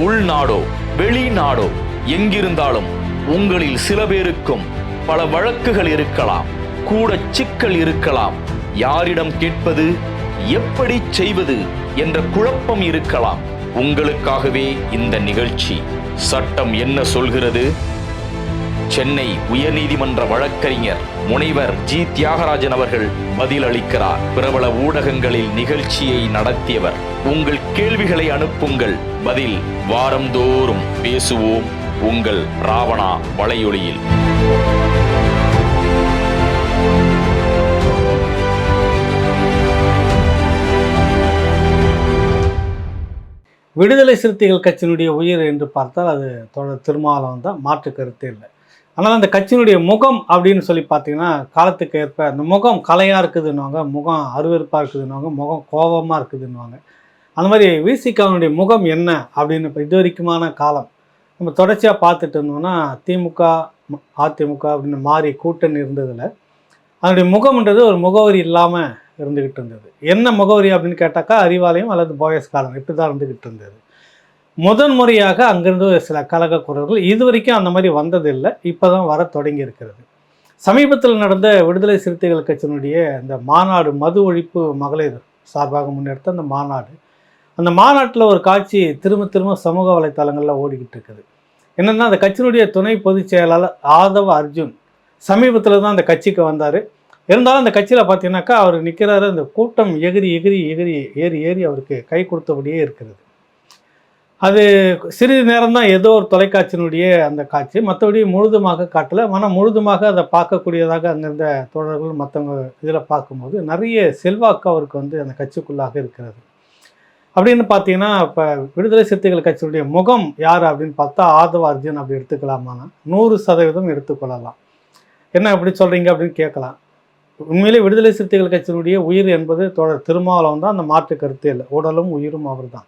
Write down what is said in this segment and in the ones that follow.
உள்நாடோ வெளிநாடோ எங்கிருந்தாலும் உங்களில் சில பேருக்கும் பல வழக்குகள் இருக்கலாம் கூட சிக்கல் இருக்கலாம். யாரிடம் கேட்பது எப்படி செய்வது என்ற குழப்பம் இருக்கலாம். உங்களுக்காகவே இந்த நிகழ்ச்சி. சட்டம் என்ன சொல்கிறது? சென்னை உயர்நீதிமன்ற வழக்கறிஞர் முனைவர் ஜி. தியாகராஜன் அவர்கள் பதிலளிக்கிறார். பிரபல ஊடகங்களில் நிகழ்ச்சியை நடத்தியவர் உங்கள் கேள்விகளை அனுப்புங்கள். பதில் வாரந்தோறும் பேசுவோம் உங்கள் ராவணா வலையொலியில். விடுதலை சிறுத்தைகள் கட்சியினுடைய உயிர் என்று பார்த்தால் அது தொடர் திருமாவளவன் தான். மாற்று கருத்தே இல்லை. ஆனால் அந்த கட்சியினுடைய முகம் அப்படின்னு சொல்லி பார்த்தீங்கன்னா காலத்துக்கு ஏற்ப அந்த முகம் கலையாக இருக்குதுன்னுவாங்க முகம் அருவருப்பாக இருக்குதுன்னுவாங்க முகம் கோபமாக இருக்குதுன்னுவாங்க. அந்த மாதிரி விசிகாவினுடைய முகம் என்ன அப்படின்னு இப்போ இது வரைக்குமான காலம். நம்ம தொடர்ச்சியாக பார்த்துட்டு இருந்தோம்னா திமுக அதிமுக அப்படின்னு மாறி கூட்டணி இருந்ததில் அதனுடைய முகம்ன்றது ஒரு முகவரி இல்லாமல் இருந்துக்கிட்டு இருந்தது. என்ன முகவரி அப்படின்னு கேட்டாக்கா அறிவாலயம் அல்லது போயஸ் காலம் இப்படி தான் இருந்துக்கிட்டு இருந்தது. முதன் முறையாக அங்கிருந்து ஒரு சில கழக குரல்கள் இது வரைக்கும் அந்த மாதிரி வந்ததில்லை இப்போ தான் வர தொடங்கி இருக்கிறது. சமீபத்தில் நடந்த விடுதலை சிறுத்தைகள் கட்சியினுடைய இந்த மாநாடு மது ஒழிப்பு மகளிர் சார்பாக முன்னெடுத்த அந்த மாநாடு அந்த மாநாட்டில் ஒரு காட்சி திரும்ப திரும்ப சமூக வலைத்தளங்களில் ஓடிக்கிட்டு இருக்குது. என்னென்னா அந்த கட்சியினுடைய துணை பொதுச் செயலாளர் ஆதவ அர்ஜுன் சமீபத்தில் தான் அந்த கட்சிக்கு வந்தார். இருந்தாலும் அந்த கட்சியில் பார்த்தீங்கன்னாக்கா அவர் நிற்கிறாரு அந்த கூட்டம் எகிரி எகிரி எகிரி ஏறி ஏறி அவருக்கு கை கொடுத்தபடியே இருக்கிறது அது சிறிது நேரம் தான் ஏதோ ஒரு தொலைக்காட்சியினுடைய அந்த காட்சி மற்றபடி முழுதுமாக காட்டல. ஆனால் முழுதுமாக அதை பார்க்கக்கூடியதாக அங்கிருந்த தோழர்கள் மற்றவங்க இதில் பார்க்கும்போது நிறைய செல்வாக்கு அவருக்கு வந்து அந்த கட்சிக்குள்ளாக இருக்கிறது. அப்படின்னு பார்த்தீங்கன்னா இப்போ விடுதலை சிறுத்தைகள் கட்சியுடைய முகம் யார் அப்படின்னு பார்த்தா ஆதவ அர்ஜுன் அப்படி எடுத்துக்கலாமானா? நூறு சதவீதம் எடுத்துக்கொள்ளலாம். என்ன அப்படி சொல்கிறீங்க அப்படின்னு கேட்கலாம். உண்மையிலே விடுதலை சிறுத்தைகள் கட்சியினுடைய உயிர் என்பது தொடர் திருமாவளவன் தான். அந்த மாற்று கருத்தே இல்லை. உடலும் உயிரும் அவர் தான்.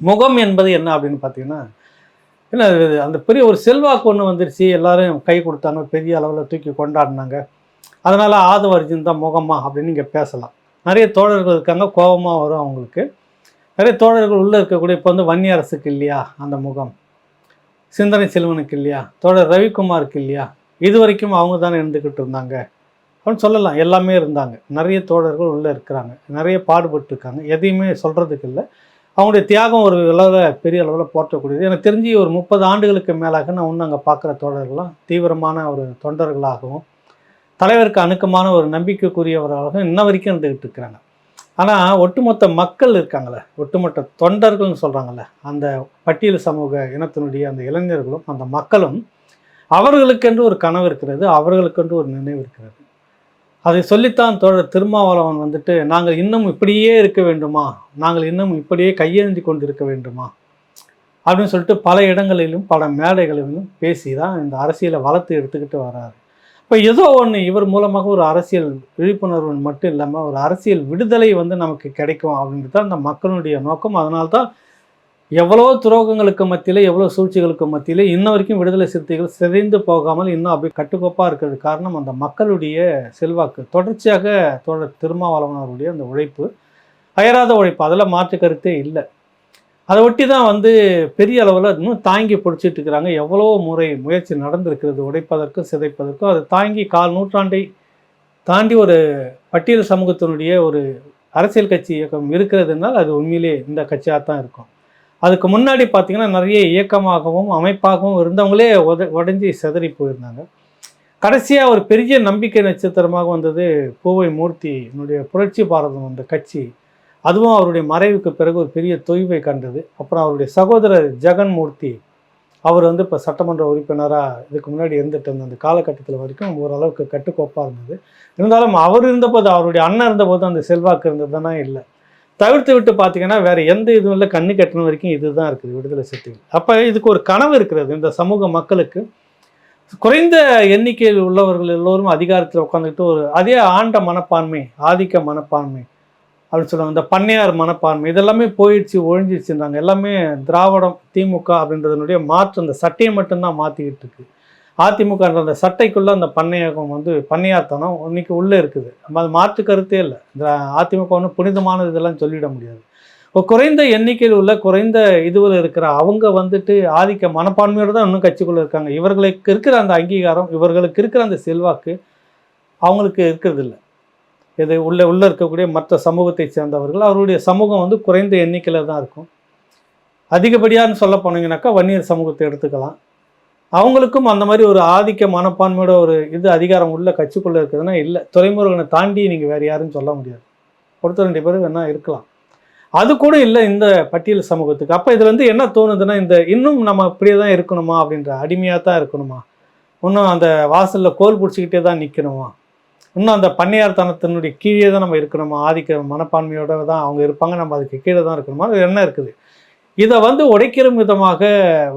முகம் என்பது என்ன அப்படின்னு பார்த்தீங்கன்னா என்ன அந்த பெரிய ஒரு செல்வாக்கு ஒன்று வந்துருச்சு. எல்லாரும் கை கொடுத்தாங்க. பெரிய அளவில் தூக்கி கொண்டாடினாங்க. அதனால் ஆதவ அர்ஜுன் தான் முகமா அப்படின்னு நீங்கள் பேசலாம். நிறைய தோழர்கள் இருக்காங்க. கோபமாக வரும் அவங்களுக்கு. நிறைய தோழர்கள் உள்ளே இருக்கக்கூடிய இப்போ வந்து வன்னி அரசுக்கு இல்லையா அந்த முகம்? சிந்தனை செல்வனுக்கு இல்லையா தோழர் ரவிக்குமாருக்கு இல்லையா இது வரைக்கும் அவங்க தானே இருந்துக்கிட்டு இருந்தாங்க அப்படின்னு சொல்லலாம். எல்லாமே இருந்தாங்க. நிறைய தோழர்கள் உள்ளே இருக்கிறாங்க. நிறைய பாடுபட்டு இருக்காங்க எதையுமே சொல்கிறதுக்கு இல்லை. அவங்களுடைய தியாகம் ஒரு அளவில் பெரிய அளவில் போற்றக்கூடியது. எனக்கு தெரிஞ்சு ஒரு முப்பது ஆண்டுகளுக்கு மேலாக நான் இன்னும் அங்கே பார்க்குற தோழர்கள்லாம் தீவிரமான ஒரு தொண்டர்களாகவும் தலைவருக்கு அணுக்கமான ஒரு நம்பிக்கைக்குரியவர்களாகவும் இன்ன வரைக்கும் இருந்துக்கிட்டு இருக்கிறாங்க. ஆனால் ஒட்டுமொத்த மக்கள் இருக்காங்களே ஒட்டுமொத்த தொண்டர்கள்னு சொல்கிறாங்கல்ல அந்த பட்டியல் சமூக இனத்தினுடைய அந்த இளைஞர்களும் அந்த மக்களும் அவர்களுக்கென்று ஒரு கனவு இருக்கிறது அவர்களுக்கென்று ஒரு நினைவு இருக்கிறது. அதை சொல்லித்தான் தோழர் திருமாவளவன் வந்துட்டு நாங்கள் இன்னும் இப்படியே இருக்க வேண்டுமா? நாங்கள் இன்னும் இப்படியே கையேந்தி கொண்டு இருக்க வேண்டுமா? அப்படின்னு சொல்லிட்டு பல இடங்களிலும் பல மேடைகளிலும் பேசி தான் இந்த அரசியலை வளர்த்து எடுத்துக்கிட்டு வர்றாரு இப்போ ஏதோ ஒன்று இவர் மூலமாக ஒரு அரசியல் விழிப்புணர்வு மட்டும் இல்லாமல் ஒரு அரசியல் விடுதலை வந்து நமக்கு கிடைக்கும் அப்படின்றது தான் அந்த மக்களுடைய நோக்கம். அதனால தான் எவ்வளோ துரோகங்களுக்கு மத்தியில் எவ்வளோ சூழ்ச்சிகளுக்கு மத்தியில் இன்ன வரைக்கும் விடுதலை சிறுத்தைகள் சிதைந்து போகாமல் இன்னும் அப்படி கட்டுக்கோப்பாக இருக்கிறது காரணம் அந்த மக்களுடைய செல்வாக்கு. தொடர்ச்சியாக தொடர் திருமாவளவன் அவருடைய அந்த உழைப்பு அயராத உழைப்பு. அதில் மாற்று கருத்தே இல்லை. அதை ஒட்டி தான் வந்து பெரிய அளவில் இன்னும் தாங்கி பிடிச்சிட்டு இருக்கிறாங்க. எவ்வளோ முறை முயற்சி நடந்திருக்கிறது. உடைப்பதற்கும் சிதைப்பதற்கும் அதை தாங்கி கால் நூற்றாண்டை தாண்டி ஒரு பட்டியல் சமூகத்தினுடைய ஒரு அரசியல் கட்சி இயக்கம் இருக்கிறதுனால் அது உண்மையிலே இந்த கட்சியாக தான் இருக்கும். அதுக்கு முன்னாடி பார்த்தீங்கன்னா நிறைய இயக்கமாகவும் அமைப்பாகவும் இருந்தவங்களே உத உடஞ்சி சிதறி போயிருந்தாங்க. கடைசியாக ஒரு பெரிய நம்பிக்கை நட்சத்திரமாக வந்தது பூவை மூர்த்தி என்னுடைய புரட்சி பாரதம் அந்த கட்சி. அதுவும் அவருடைய மறைவுக்கு பிறகு ஒரு பெரிய தொய்வை கண்டது. அப்புறம் அவருடைய சகோதரர் ஜெகன்மூர்த்தி அவர் வந்து இப்போ சட்டமன்ற உறுப்பினராக இதுக்கு முன்னாடி இருந்துட்டு இருந்த அந்த காலகட்டத்தில் வரைக்கும் ஓரளவுக்கு கட்டுக்கோப்பாக இருந்தது. இருந்தாலும் அவர் இருந்தபோது அவருடைய அண்ணன் இருந்தபோது அந்த செல்வாக்கு இருந்ததுன்னா இல்லை. தவிர்த்து விட்டு பார்த்தீங்கன்னா வேறு எந்த இதுவும் இல்லை. கண்ணு கட்டின வரைக்கும் இதுதான் இருக்குது விடுதலை சிறுத்தைகள். அப்போ இதுக்கு ஒரு கனவு இருக்கிறது இந்த சமூக மக்களுக்கு. குறைந்த எண்ணிக்கையில் உள்ளவர்கள் எல்லோரும் அதிகாரத்தில் உட்காந்துக்கிட்டு ஒரு அதே ஆண்ட மனப்பான்மை ஆதிக்க மனப்பான்மை அப்படின்னு சொல்லுவாங்க. இந்த பண்ணையார் மனப்பான்மை இதெல்லாமே போயிடுச்சு ஒழிஞ்சிடுச்சுன்றாங்க எல்லாமே திராவிடம் திமுக அப்படின்றதனுடைய மாற்று அந்த சட்டையை மட்டும்தான் மாற்றிக்கிட்டு இருக்கு. அதிமுகன்ற அந்த சட்டைக்குள்ளே அந்த பண்ணையகம் வந்து பண்ணையார்த்தனம் இன்னைக்கு உள்ளே இருக்குது. நம்ம அது மாற்று கருத்தே இல்லை. இந்த அதிமுக ஒன்றும் புனிதமானது இதெல்லாம் சொல்லிட முடியாது. இப்போ குறைந்த எண்ணிக்கையில் உள்ள குறைந்த இதுவில் இருக்கிற அவங்க வந்துட்டு ஆதிக்க மனப்பான்மையோடு தான் இன்னும் கட்சிக்குள்ளே இருக்காங்க. இவர்களுக்கு இருக்கிற அந்த அங்கீகாரம் இவர்களுக்கு இருக்கிற அந்த செல்வாக்கு அவங்களுக்கு இருக்கிறது இல்லை இது உள்ளே உள்ளே இருக்கக்கூடிய மற்ற சமூகத்தை சேர்ந்தவர்கள் அவருடைய சமூகம் வந்து குறைந்த எண்ணிக்கையில் தான் இருக்கும். அதிகப்படியான்னு சொல்ல போனீங்கன்னாக்கா வன்னியர் சமூகத்தை எடுத்துக்கலாம். அவங்களுக்கும் அந்த மாதிரி ஒரு ஆதிக்க மனப்பான்மையோட ஒரு இது அதிகாரம் உள்ள கட்சிக்குள்ளே இருக்குதுன்னா இல்லை. துறைமுருகனை தாண்டி நீங்கள் வேறு யாரும் சொல்ல முடியாது. ஒருத்தர் ரெண்டு பேரும் வேணால் இருக்கலாம். அது கூட இல்லை இந்த பட்டியல் சமூகத்துக்கு. அப்போ இதில் வந்து என்ன தோணுதுன்னா இந்த இன்னும் நம்ம இப்படியே தான் இருக்கணுமா அப்படின்ற அடிமையாக தான் இருக்கணுமா? இன்னும் அந்த வாசலில் கோல் பிடிச்சிக்கிட்டே தான் நிற்கணுமா இன்னும் அந்த பண்ணையார்த்தனத்தினுடைய கீழே தான் நம்ம இருக்கணுமா? ஆதிக்க மனப்பான்மையோட தான் அவங்க இருப்பாங்க. நம்ம அதுக்கு கீழே தான் இருக்கணுமா? அது என்ன இருக்குது? இதை வந்து உடைக்கிற விதமாக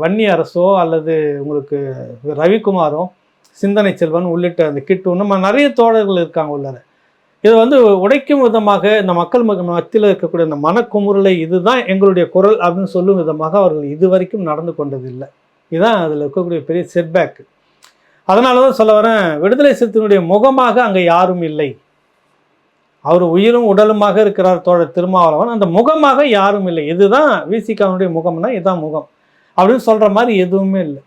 வன்னி அரசோ அல்லது உங்களுக்கு ரவிக்குமாரோ சிந்தனை செல்வன் உள்ளிட்ட அந்த கிட்டு நம்ம நிறைய தோழர்கள் இருக்காங்க உள்ளார. இதை வந்து உடைக்கும் விதமாக இந்த மக்கள் மத்தியில் இருக்கக்கூடிய இந்த மனக்குமுறலை இதுதான் எங்களுடைய குரல் அப்படின்னு சொல்லும் விதமாக அவர்கள் இதுவரைக்கும் நடந்து கொண்டதில்லை. இதுதான் அதில் இருக்கக்கூடிய பெரிய செட்பேக்கு அதனால தான் சொல்ல வரேன் விடுதலை சிறுத்தையினுடைய முகமாக அங்கே யாரும் இல்லை. அவர் உயிரும் உடலுமாக இருக்கிறார் தோழர் திருமாவளவன். அந்த முகமாக யாரும் இல்லை. இதுதான் விசிகாவுடைய முகம்னா இதுதான் முகம். அப்படின்னு சொல்கிற மாதிரி எதுவுமே இல்லை.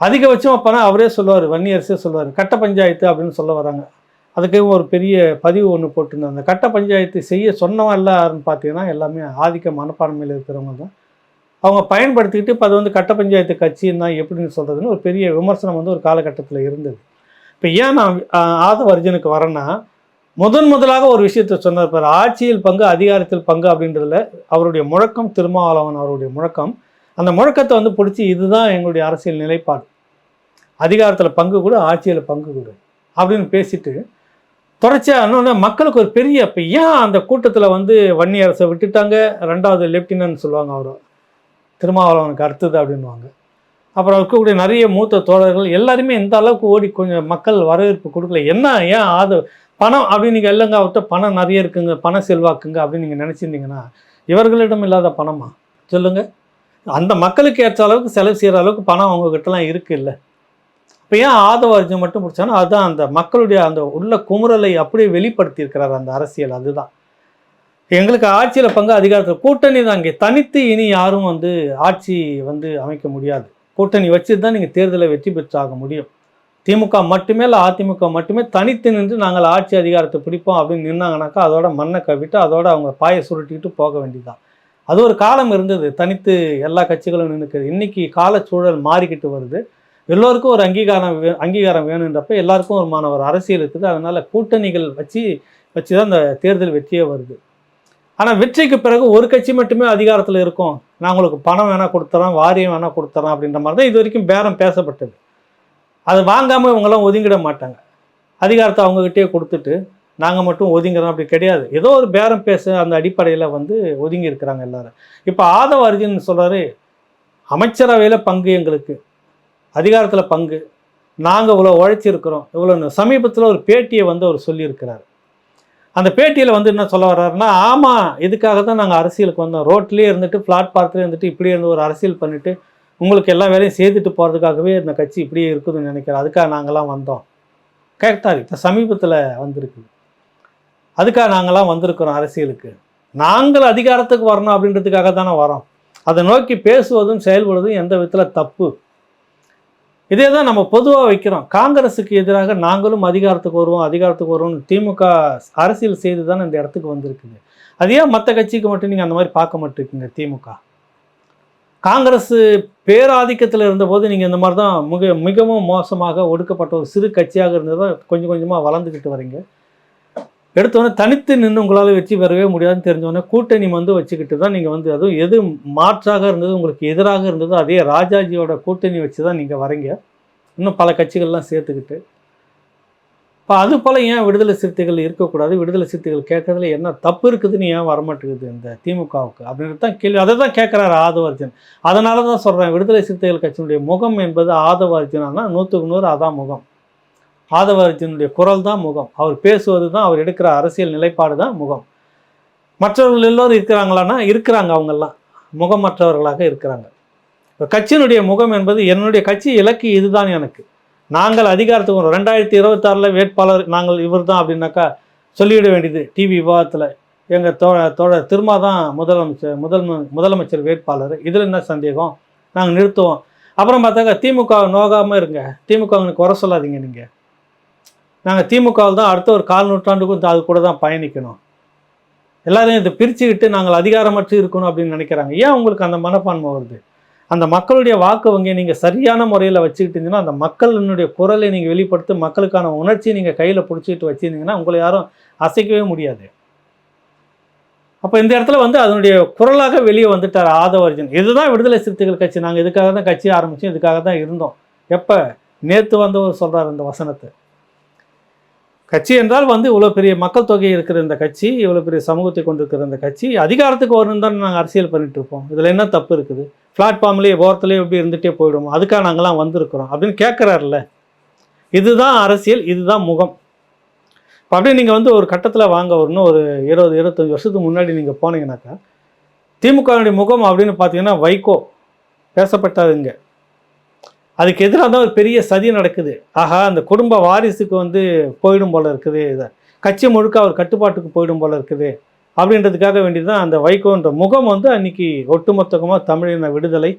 அதிகபட்சம் அப்போனா அவரே சொல்லுவார் வன்னியரசே சொல்லுவார் கட்ட பஞ்சாயத்து அப்படின்னு சொல்ல வராங்க. அதுக்கு ஒரு பெரிய பதிவு ஒன்று போட்டிருந்தாங்க. அந்த கட்ட பஞ்சாயத்து செய்ய சொன்னவன் எல்லாருன்னு பார்த்தீங்கன்னா எல்லாமே ஆதிக்க மனப்பான்மையில் இருக்கிறவங்க தான் அவங்க பயன்படுத்திக்கிட்டு இப்போ அது வந்து கட்ட பஞ்சாயத்து கட்சின்னா எப்படின்னு சொல்கிறதுன்னு ஒரு பெரிய விமர்சனம் வந்து ஒரு காலகட்டத்தில் இருந்தது. இப்போ ஏன் நான் ஆதவ அர்ஜுனுக்கு வரேன்னா முதன் முதலாக ஒரு விஷயத்தை சொன்னார் இப்போ ஆட்சியில் பங்கு அதிகாரத்தில் பங்கு அப்படின்றதுல அவருடைய முழக்கம் திருமாவளவன் அவருடைய முழக்கம் அந்த முழக்கத்தை வந்து பிடிச்சி இதுதான் எங்களுடைய அரசியல் நிலைப்பாடு. அதிகாரத்தில் பங்கு கூட ஆட்சியில் பங்கு கொடு அப்படின்னு பேசிட்டு தொடர்ச்சியாக இன்னொன்று மக்களுக்கு ஒரு பெரிய இப்போ ஏன் அந்த கூட்டத்தில் வந்து வன்னி அரசை விட்டுட்டாங்க ரெண்டாவது லெப்டினன்ட் சொல்லுவாங்க அவர். திருமாவளவனுக்கு அடுத்தது அப்படின்வாங்க அப்புறம் இருக்கக்கூடிய நிறைய மூத்த தோழர்கள் எல்லாருமே இந்த அளவுக்கு ஓடி கொஞ்சம் மக்கள் வரவேற்பு கொடுக்கல. என்ன ஏன் ஆத பணம் அப்படின்னு நீங்கள் இல்லைங்க அவர்கிட்ட பணம் நிறைய இருக்குங்க பண செல்வாக்குங்க அப்படின்னு நீங்கள் நினச்சிருந்தீங்கன்னா இவர்களிடம் இல்லாத பணமா? சொல்லுங்கள் அந்த மக்களுக்கு ஏற்ற அளவுக்கு செலவு செய்கிற அளவுக்கு பணம் அவங்கக்கிட்டலாம் இருக்குது இல்லை இப்போ ஏன் ஆதவ அர்ஜுன் மட்டும் பிடிச்சானோ அதுதான் அந்த மக்களுடைய அந்த உள்ள குமுறலை அப்படியே வெளிப்படுத்தியிருக்கிறார் அந்த அரசியல் அதுதான். எங்களுக்கு ஆட்சியில் பங்கு அதிகாரத்தில் கூட்டணி தான் இங்கே. தனித்து இனி யாரும் வந்து ஆட்சி வந்து அமைக்க முடியாது. கூட்டணி வச்சு தான் நீங்கள் தேர்தலை வெற்றி பெற்றாக முடியும். திமுக மட்டுமே இல்லை அதிமுக மட்டுமே தனித்து நின்று நாங்கள் ஆட்சி அதிகாரத்தை பிடிப்போம் அப்படின்னு நின்னாங்கனாக்கா அதோட மண்ணை கவிட்டு அதோட அவங்க பாயை சுருட்டிக்கிட்டு போக வேண்டியதுதான். அது ஒரு காலம் இருந்தது. தனித்து எல்லா கட்சிகளும் நின்றுக்குது இன்றைக்கி காலச்சூழல் மாறிக்கிட்டு வருது. எல்லோருக்கும் ஒரு அங்கீகாரம் வே அங்கீகாரம் வேணுன்றப்ப எல்லாருக்கும் ஒரு மாணவர் அரசியல் இருக்குது. அதனால் கூட்டணிகள் வச்சு வச்சு தான் அந்த தேர்தல் வெற்றியே வருது. ஆனால் வெற்றிக்கு பிறகு ஒரு கட்சி மட்டுமே அதிகாரத்தில் இருக்கும். நான் உங்களுக்கு பணம் வேணால் கொடுத்துறேன் வாரியம் வேணால் கொடுத்துறேன் அப்படின்ற மாதிரி தான் இது வரைக்கும் பேரம் பேசப்பட்டது. அது வாங்காமல் இவங்கெல்லாம் ஒதுங்கிட மாட்டாங்க. அதிகாரத்தை அவங்கக்கிட்டே கொடுத்துட்டு நாங்கள் மட்டும் ஒதுங்குறோம் அப்படி கிடையாது. ஏதோ ஒரு பேரம் பேச அந்த அடிப்படையில் வந்து ஒதுங்கி இருக்கிறாங்க எல்லாரும். இப்போ ஆதவ அர்ஜுன் சொல்கிறாரு அமைச்சரவையில் பங்கு எங்களுக்கு அதிகாரத்தில் பங்கு. நாங்கள் இவ்வளோ உழைச்சிருக்கிறோம். இவ்வளோ சமீபத்தில் ஒரு பேட்டியை வந்து அவர் சொல்லியிருக்கிறார். அந்த பேட்டியில் வந்து என்ன சொல்ல வர்றாருன்னா ஆமாம் இதுக்காக தான் நாங்கள் அரசியலுக்கு வந்தோம். ரோட்லேயே இருந்துட்டு பிளாட்பாரத்துலேயே இருந்துட்டு இப்படியே இருந்து ஒரு அரசியல் பண்ணிட்டு உங்களுக்கு எல்லா வேலையும் செய்துட்டு போகிறதுக்காகவே இந்த கட்சி இப்படியே இருக்குதுன்னு நினைக்கிறேன். அதுக்காக நாங்களாம் வந்தோம். கேட்டார் இப்போ சமீபத்தில் வந்திருக்கு அதுக்காக நாங்களாம் வந்திருக்கிறோம் அரசியலுக்கு. நாங்கள் அதிகாரத்துக்கு வரணும் அப்படின்றதுக்காக தானே வரோம். அதை நோக்கி பேசுவதும் செயல்படுவதும் எந்த விதத்தில் தப்பு? இதே தான் நம்ம பொதுவாக வைக்கிறோம். காங்கிரஸுக்கு எதிராக நாங்களும் அதிகாரத்துக்கு வருவோம் அதிகாரத்துக்கு வருவோம் திமுக அரசியல் செய்து தான் இந்த இடத்துக்கு வந்திருக்குது. அது ஏன் மற்ற கட்சிக்கு மட்டும் நீங்கள் அந்த மாதிரி பார்க்க மாட்டிருக்கீங்க திமுக? காங்கிரஸ் பேராதிக்கத்தில் இருந்தபோது நீங்கள் இந்த மாதிரி தான் மிக மிகவும் மோசமாக ஒடுக்கப்பட்ட ஒரு சிறு கட்சியாக இருந்ததை கொஞ்சம் கொஞ்சமாக வளர்ந்துக்கிட்டு வரீங்க. எடுத்தோடனே தனித்து நின்று உங்களால் வெற்றி பெறவே முடியாதுன்னு தெரிஞ்சோடனே கூட்டணி வந்து வச்சுக்கிட்டு தான் நீங்கள் வந்து அதுவும் எது மாற்றாக இருந்தது உங்களுக்கு எதிராக இருந்ததோ அதே ராஜாஜியோட கூட்டணி வச்சு தான் நீங்கள் வரீங்க. இன்னும் பல கட்சிகள்லாம் சேர்த்துக்கிட்டு. இப்போ அது போல் ஏன் விடுதலை சிறுத்தைகள் இருக்கக்கூடாது? விடுதலை சிறுத்தைகள் கேட்கறதுல என்ன தப்பு இருக்குதுன்னு ஏன் வரமாட்டேங்குது இந்த திமுகவுக்கு? அப்படின்றது தான் கேள்வி. அதை தான் கேட்குறாரு ஆதவர்ஜன். அதனால தான் சொல்கிறேன் விடுதலை சிறுத்தைகள் கட்சியினுடைய முகம் என்பது ஆதவர்ஜனானா நூற்றுக்கு நூறு அதான் முகம். ஆதவர்ஜனுடைய குரல் தான் முகம். அவர் பேசுவது தான் அவர் எடுக்கிற அரசியல் நிலைப்பாடு தான் முகம். மற்றவர்கள் எல்லோரும் இருக்கிறாங்களான்னா இருக்கிறாங்க அவங்கெல்லாம். முகமற்றவர்களாக இருக்கிறாங்க. இப்போ கட்சியினுடைய முகம் என்பது என்னுடைய கட்சி இலக்கு இதுதான் எனக்கு. நாங்கள் அதிகாரத்துக்கு வரோம் ரெண்டாயிரத்தி இருபத்தாறில் வேட்பாளர் நாங்கள் இவர் தான் அப்படின்னாக்கா சொல்லிவிட வேண்டியது. டிவி விவாதத்தில் எங்கள் தோ தோழர் திருமா தான் முதலமைச்சர் முதல் முதலமைச்சர் வேட்பாளர். இதில் என்ன சந்தேகம்? நாங்கள் நிறுத்துவோம். அப்புறம் பார்த்தாக்கா திமுக நோகாமல் இருங்க. திமுக குறை சொல்லாதீங்க நீங்கள் நாங்கள் திமுகவில் தான் அடுத்த ஒரு கால் நூற்றாண்டுக்கும் அது கூட தான் பயணிக்கணும். எல்லாரையும் இதை பிரிச்சுக்கிட்டு நாங்கள் அதிகாரமற்று இருக்கணும் அப்படின்னு நினைக்கிறாங்க. ஏன் உங்களுக்கு அந்த மனப்பான்மை வருது? அந்த மக்களுடைய வாக்கு வங்கியை நீங்கள் சரியான முறையில் வச்சுக்கிட்டீங்கன்னா அந்த மக்களினுடைய குரலை நீங்கள் வெளிப்படுத்தி மக்களுக்கான உணர்ச்சியை நீங்கள் கையில் பிடிச்சிக்கிட்டு வச்சுருந்தீங்கன்னா உங்களை யாரும் அசைக்கவே முடியாது. அப்போ இந்த இடத்துல வந்து அதனுடைய குரலாக வெளியே வந்துட்டார் ஆதவர்ஜன். இதுதான் விடுதலை சிறுத்தைகள் கட்சி. நாங்கள் இதுக்காக தான் கட்சி ஆரம்பித்தோம் இதுக்காக தான் இருந்தோம். எப்போ? நேற்று வந்தவர் சொல்கிறார் இந்த வசனத்தை. கட்சி என்றால் வந்து இவ்வளோ பெரிய மக்கள் தொகை இருக்கிற இந்த கட்சி இவ்வளோ பெரிய சமூகத்தை கொண்டிருக்கிற இந்த கட்சி அதிகாரத்துக்கு வரணும் தான் நாங்கள் அரசியல் பண்ணிட்டு இருப்போம். இதில் என்ன தப்பு இருக்குது? பிளாட்ஃபார்ம்லேயே ஓரத்துலேயே எப்படி இருந்துகிட்டே போயிடும்? அதுக்காக நாங்களாம் வந்திருக்கிறோம் அப்படின்னு கேட்குறாருல்ல இதுதான் அரசியல் இதுதான் முகம். இப்போ அப்படியே நீங்கள் வந்து ஒரு கட்டத்தில் வாங்க வரணும் ஒரு இருபது இருபத்தஞ்சி வருஷத்துக்கு முன்னாடி நீங்கள் போனீங்கன்னாக்கா திமுகவினுடைய முகம் அப்படின்னு பார்த்தீங்கன்னா வைகோ பேசப்பட்டதுங்க அதுக்கு எதிராக தான் ஒரு பெரிய சதி நடக்குது. ஆஹா அந்த குடும்ப வாரிசுக்கு வந்து போயிடும் போல இருக்குது. இதை கட்சி முழுக்க அவர் கட்டுப்பாட்டுக்கு போயிடும் போல இருக்குது. அப்படின்றதுக்காக வேண்டி தான் அந்த வைகோன்ற முகம் வந்து அன்னைக்கு ஒட்டுமொத்தமாக தமிழின விடுதலை.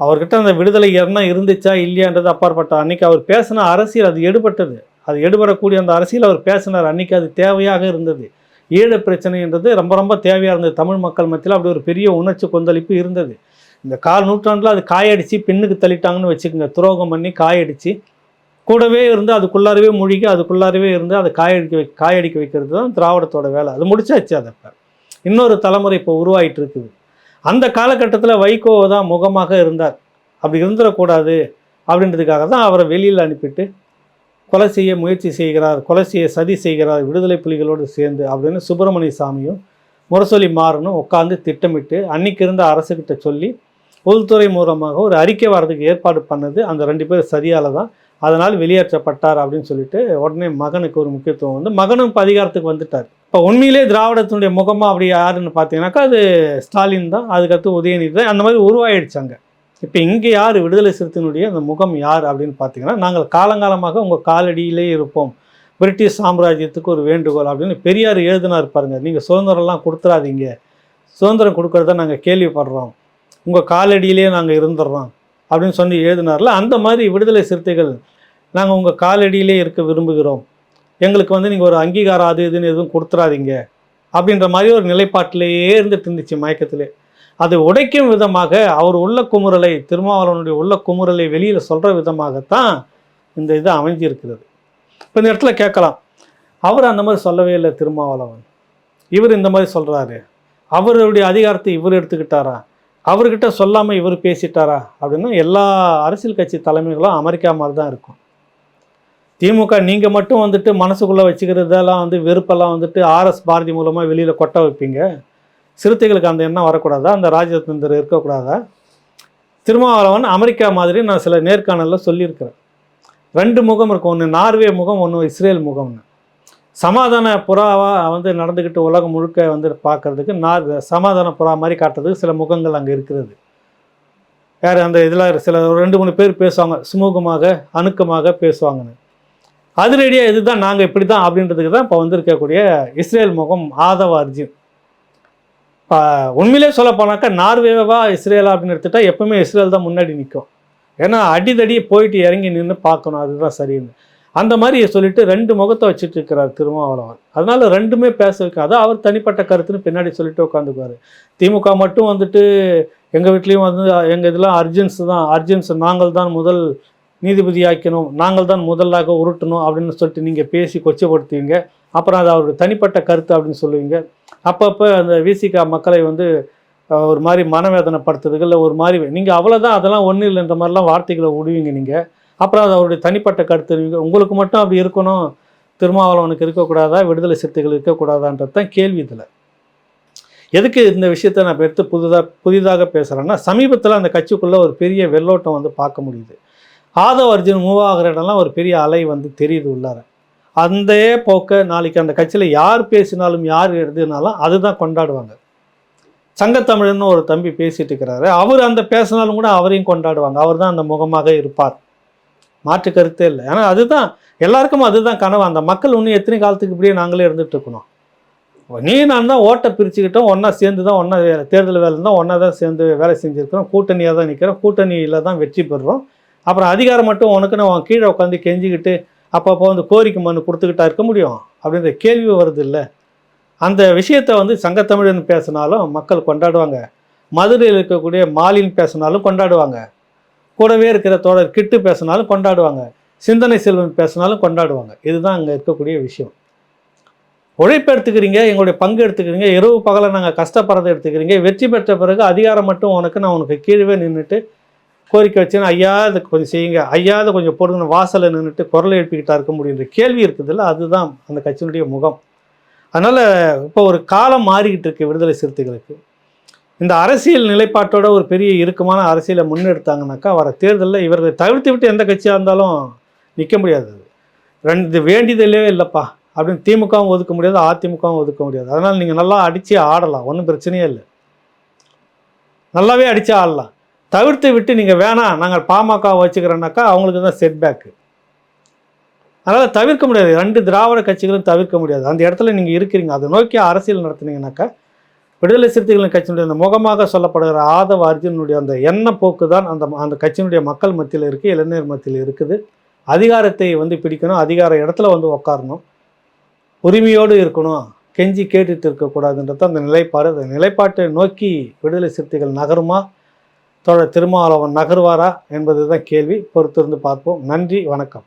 அவர்கிட்ட அந்த விடுதலை என்ன இருந்துச்சா இல்லையான்றது அப்பாற்பட்ட அன்னைக்கு அவர் பேசின அரசியல் அது எடுபட்டது. அது எடுபடக்கூடிய அந்த அரசியல் அவர் பேசினார். அன்னைக்கு அது தேவையாக இருந்தது. ஈழ பிரச்சனைன்றது ரொம்ப ரொம்ப தேவையாக இருந்தது. தமிழ் மக்கள் மத்தியில் அப்படி ஒரு பெரிய உணர்ச்சி கொந்தளிப்பு இருந்தது. இந்த கால் நூற்றாண்டில் அது காயடிச்சு பின்னுக்கு தள்ளிட்டாங்கன்னு வச்சுக்கோங்க. துரோகம் பண்ணி காயடிச்சு கூடவே இருந்து அதுக்குள்ளாரவே மூழ்கி அதுக்குள்ளாரவே இருந்து அதை காயடிக்க வை காயடிக்க வைக்கிறது தான் திராவிடத்தோட வேலை. அது முடிச்சாச்சு அதை இப்போ. இன்னொரு தலைமுறை இப்போ உருவாகிட்டு இருக்குது அந்த காலகட்டத்தில் வைகோ தான் முகமாக இருந்தார். அப்படி இருந்துடக்கூடாது அப்படின்றதுக்காக தான் அவரை வெளியில் அனுப்பிட்டு கொலை செய்ய முயற்சி செய்கிறார் கொலை செய்ய சதி செய்கிறார் விடுதலை புலிகளோடு சேர்ந்து அப்படின்னு சுப்பிரமணிய சாமியும் முரசொலி மாறனும் உட்காந்து திட்டமிட்டு அன்னைக்கு இருந்த அரசுக்கிட்ட சொல்லி உள்துறை மூலமாக ஒரு அறிக்கை வர்றதுக்கு ஏற்பாடு பண்ணது அந்த ரெண்டு பேர் சரியால தான். அதனால் வெளியேற்றப்பட்டார் அப்படின்னு சொல்லிட்டு உடனே மகனுக்கு ஒரு முக்கியத்துவம் வந்து மகனும் இப்போ அதிகாரத்துக்கு வந்துட்டார். இப்போ உண்மையிலே திராவிடத்தினுடைய முகமாக அப்படி யாருன்னு பார்த்தீங்கன்னாக்கா அது ஸ்டாலின் தான். அதுக்கடுத்து உதயநிதி தான். அந்த மாதிரி உருவாயிடுச்சாங்க இப்போ இங்கே யார்? விடுதலை சிறுத்தையினுடைய அந்த முகம் யார் அப்படின்னு பார்த்தீங்கன்னா நாங்கள் காலங்காலமாக உங்கள் காலடியிலே இருப்போம். பிரிட்டிஷ் சாம்ராஜ்யத்துக்கு ஒரு வேண்டுகோள் அப்படின்னு பெரியார் எழுதினார் பாருங்க. நீங்கள் சுதந்திரம்லாம் கொடுத்துறாதீங்க. சுதந்திரம் கொடுக்கறத நாங்கள் கேள்விப்படுறோம். உங்கள் காலடியிலேயே நாங்கள் இருந்துடுறோம் அப்படின்னு சொல்லி எழுதினார்ல அந்த மாதிரி விடுதலை சிறுத்தைகள் நாங்கள் உங்கள் காலடியிலே இருக்க விரும்புகிறோம். எங்களுக்கு வந்து நீங்கள் ஒரு அங்கீகாரம் அது இதுன்னு எதுவும் கொடுத்துறாதீங்க அப்படின்ற மாதிரி ஒரு நிலைப்பாட்டிலேயே இருந்துட்டு இருந்துச்சு மயக்கத்திலே. அது உடைக்கும் விதமாக அவர் உள்ள குமுறலை திருமாவளவனுடைய உள்ள குமுறலை வெளியில் சொல்கிற விதமாகத்தான் இந்த இது அமைஞ்சிருக்கிறது. இப்போ இந்த இடத்துல கேட்கலாம். அவர் அந்த மாதிரி சொல்லவே இல்லை திருமாவளவன். இவர் இந்த மாதிரி சொல்கிறாரு அவருடைய அதிகாரத்தை இவர் எடுத்துக்கிட்டாரா? அவர்கிட்ட சொல்லாமல் இவர் பேசிட்டாரா அப்படின்னா எல்லா அரசியல் கட்சி தலைமைகளும் அமெரிக்கா மாதிரி தான் இருக்கும். திமுக நீங்கள் மட்டும் வந்துட்டு மனசுக்குள்ளே வச்சுக்கிறதெல்லாம் வந்து வெறுப்பெல்லாம் வந்துட்டு ஆர்எஸ் பாரதி மூலமாக வெளியில் கொட்ட வைப்பீங்க. சிறுத்தைகளுக்கு அந்த எண்ணம் வரக்கூடாதா? அந்த ராஜதந்திரம் இருக்கக்கூடாதா? திருமாவளவன் அமெரிக்கா மாதிரி நான் சில நேர்காணலில் சொல்லியிருக்கிறேன். ரெண்டு முகம் இருக்கும். ஒன்று நார்வே முகம் ஒன்று இஸ்ரேல் முகம்னு. சமாதான புறாவாக வந்து நடந்துக்கிட்டு உலகம் முழுக்க வந்து பார்க்கறதுக்கு நார் சமாதான புறா மாதிரி காட்டுறதுக்கு சில முகங்கள் அங்கே இருக்கிறது. யார் அந்த இதில் சில ரெண்டு மூணு பேர் பேசுவாங்க சுமூகமாக அணுக்கமாக பேசுவாங்கன்னு. அதிரடியாக இதுதான் நாங்கள் இப்படி தான் அப்படின்றதுக்கு தான் இப்போ வந்திருக்கக்கூடிய இஸ்ரேல் முகம் ஆதவ அர்ஜுன். இப்போ உண்மையிலே சொல்ல போனாக்கா நார்வேவா இஸ்ரேலா அப்படின்னு எடுத்துட்டா எப்பவுமே இஸ்ரேல் தான் முன்னாடி நிற்கும் ஏன்னா அடிதடி போயிட்டு இறங்கி நின்று பார்க்கணும் அதுதான் சரின்னு. அந்த மாதிரி சொல்லிட்டு ரெண்டு முகத்தை வச்சுட்டு இருக்கிறார் திருமாவளவன். அதனால ரெண்டுமே பேச வைக்காது அவர் தனிப்பட்ட கருத்துன்னு பின்னாடி சொல்லிட்டு உட்காந்துக்குவார். திமுக மட்டும் வந்துட்டு எங்கள் வீட்லேயும் வந்து எங்கள் இதெல்லாம் அர்ஜென்ஸ் தான் அர்ஜென்ஸ் நாங்கள் தான் முதல் நீதிபதி ஆக்கணும் நாங்கள் தான் முதலாக உருட்டணும் அப்படின்னு சொல்லிட்டு நீங்கள் பேசி கொச்சப்படுத்துவீங்க. அப்புறம் அது அவருடைய தனிப்பட்ட கருத்து அப்படின்னு சொல்லுவீங்க. அப்பப்போ அந்த விசிகா மக்களை வந்து ஒரு மாதிரி மனவேதனைப்படுத்துறதுக்கு இல்லை ஒரு மாதிரி நீங்கள் அவ்வளோதான் அதெல்லாம் ஒன்றும் இல்லைன்ற மாதிரிலாம் வார்த்தைகளை விடுவீங்க நீங்கள் அப்புறம் அது அவருடைய தனிப்பட்ட கருத்து. உங்களுக்கு மட்டும் அப்படி இருக்கணும். திருமாவளவனுக்கு இருக்கக்கூடாதா? விடுதலை சிறுத்தைகள் இருக்கக்கூடாதான்றது தான் கேள்வி இதில். எதுக்கு இந்த விஷயத்தை நான் எடுத்து புதுதாக புதிதாக பேசுகிறேன்னா சமீபத்தில் அந்த கட்சிக்குள்ளே ஒரு பெரிய வெள்ளோட்டம் வந்து பார்க்க முடியுது. ஆதவ அர்ஜுன் மூவ் ஆகிற இடம்லாம் ஒரு பெரிய அலை வந்து தெரியுது உள்ளார. அந்த போக்க நாளைக்கு அந்த கட்சியில் யார் பேசினாலும் யார் எழுதினாலும் அதுதான் கொண்டாடுவாங்க. சங்கத்தமிழன்னு ஒரு தம்பி பேசிட்டு இருக்கிறாரு. அவர் அந்த பேசினாலும் கூட அவரையும் கொண்டாடுவாங்க. அவர் தான் அந்த முகமாக இருப்பார். மாற்று கருத்தே இல்லை. ஏன்னா அதுதான் எல்லாருக்கும் அதுதான் கனவு. அந்த மக்கள் இன்னும் எத்தனை காலத்துக்கு இப்படியே நாங்களே இருந்துட்டு இருக்கணும்? நீ நான் தான் ஓட்டை பிரிச்சுக்கிட்டோம் ஒன்றா சேர்ந்து தான் ஒன்றா தேர்தல் வேலை தான் ஒன்றா தான் சேர்ந்து வேலை செஞ்சுருக்கிறோம். கூட்டணியாக தான் நிற்கிறோம் கூட்டணியில் தான் வெற்றி பெறுறோம். அப்புறம் அதிகாரம் மட்டும் உனக்குன்னு அவன் கீழே உட்காந்து கெஞ்சிக்கிட்டு அப்பப்போ வந்து கோரிக்கை மனு கொடுத்துக்கிட்டா இருக்க முடியும்? அப்படின்ற கேள்வி வருது இல்லை. அந்த விஷயத்தை வந்து சங்கத்தமிழன் பேசினாலும் மக்கள் கொண்டாடுவாங்க. மதுரையில் இருக்கக்கூடிய மாலின் பேசினாலும் கொண்டாடுவாங்க. கூடவே இருக்கிற தோழர் கிட்டு பேசினாலும் கொண்டாடுவாங்க. சிந்தனை செல்வன் பேசினாலும் கொண்டாடுவாங்க. இதுதான் அங்கே இருக்கக்கூடிய விஷயம். உழைப்பு எடுத்துக்கிறீங்க எங்களுடைய பங்கு எடுத்துக்கிறீங்க இரவு பகலை நாங்கள் கஷ்டப்படுறதை எடுத்துக்கிறீங்க வெற்றி பெற்ற பிறகு அதிகாரம் மட்டும் உனக்கு நான் உனக்கு கீழே நின்றுட்டு கோரிக்கை வச்சேன்னா ஐயா கொஞ்சம் செய்யுங்க ஐயா இதை கொஞ்சம் பொருள் வாசலில் நின்றுட்டு குரலை எழுப்பிக்கிட்டா இருக்க முடியுன்ற கேள்வி இருக்குதுல்ல அதுதான் அந்த கட்சியினுடைய முகம். அதனால் இப்போ ஒரு காலம் மாறிக்கிட்டு இருக்கு விடுதலை சிறுத்தைகளுக்கு. இந்த அரசியல் நிலைப்பாட்டோட ஒரு பெரிய இறுக்கமான அரசியலை முன்னெடுத்தாங்கனாக்கா வர தேர்தலில் இவர்களை தவிர்த்து விட்டு எந்த கட்சியாக இருந்தாலும் நிற்க முடியாது. ரெண்டு வேண்டியதிலே இல்லைப்பா அப்படின்னு திமுகவும் ஒதுக்க முடியாது அதிமுகவும் ஒதுக்க முடியாது. அதனால் நீங்கள் நல்லா அடித்து ஆடலாம் ஒன்றும் பிரச்சனையே இல்லை. நல்லாவே அடித்து ஆடலாம். தவிர்த்து விட்டு நீங்கள் வேணாம் நாங்கள் பாமக வச்சுக்கிறோன்னாக்கா அவங்களுக்கு தான் செட்பேக்கு அதனால் தவிர்க்க முடியாது. ரெண்டு திராவிட கட்சிகளும் தவிர்க்க முடியாது. அந்த இடத்துல நீங்கள் இருக்கிறீங்க அதை நோக்கி அரசியல் நடத்துனீங்கன்னாக்கா விடுதலை சிறுத்தைகளின் கட்சியினுடைய அந்த முகமாக சொல்லப்படுகிற ஆதவ அர்ஜுனுடைய அந்த எண்ண போக்கு தான் அந்த அந்த கட்சியினுடைய மக்கள் மத்தியில் இருக்குது இளைஞர் மத்தியில் இருக்குது. அதிகாரத்தை வந்து பிடிக்கணும் அதிகார இடத்துல வந்து உக்காரணும். உரிமையோடு இருக்கணும் கெஞ்சி கேட்டுட்டு இருக்கக்கூடாதுன்றது அந்த நிலைப்பாடு. அந்த நிலைப்பாட்டை நோக்கி விடுதலை சிறுத்தைகள் நகருமா? தோழர் திருமாவளவன் நகர்வாரா? என்பது தான் கேள்வி. பொறுத்திருந்து பார்ப்போம். நன்றி வணக்கம்.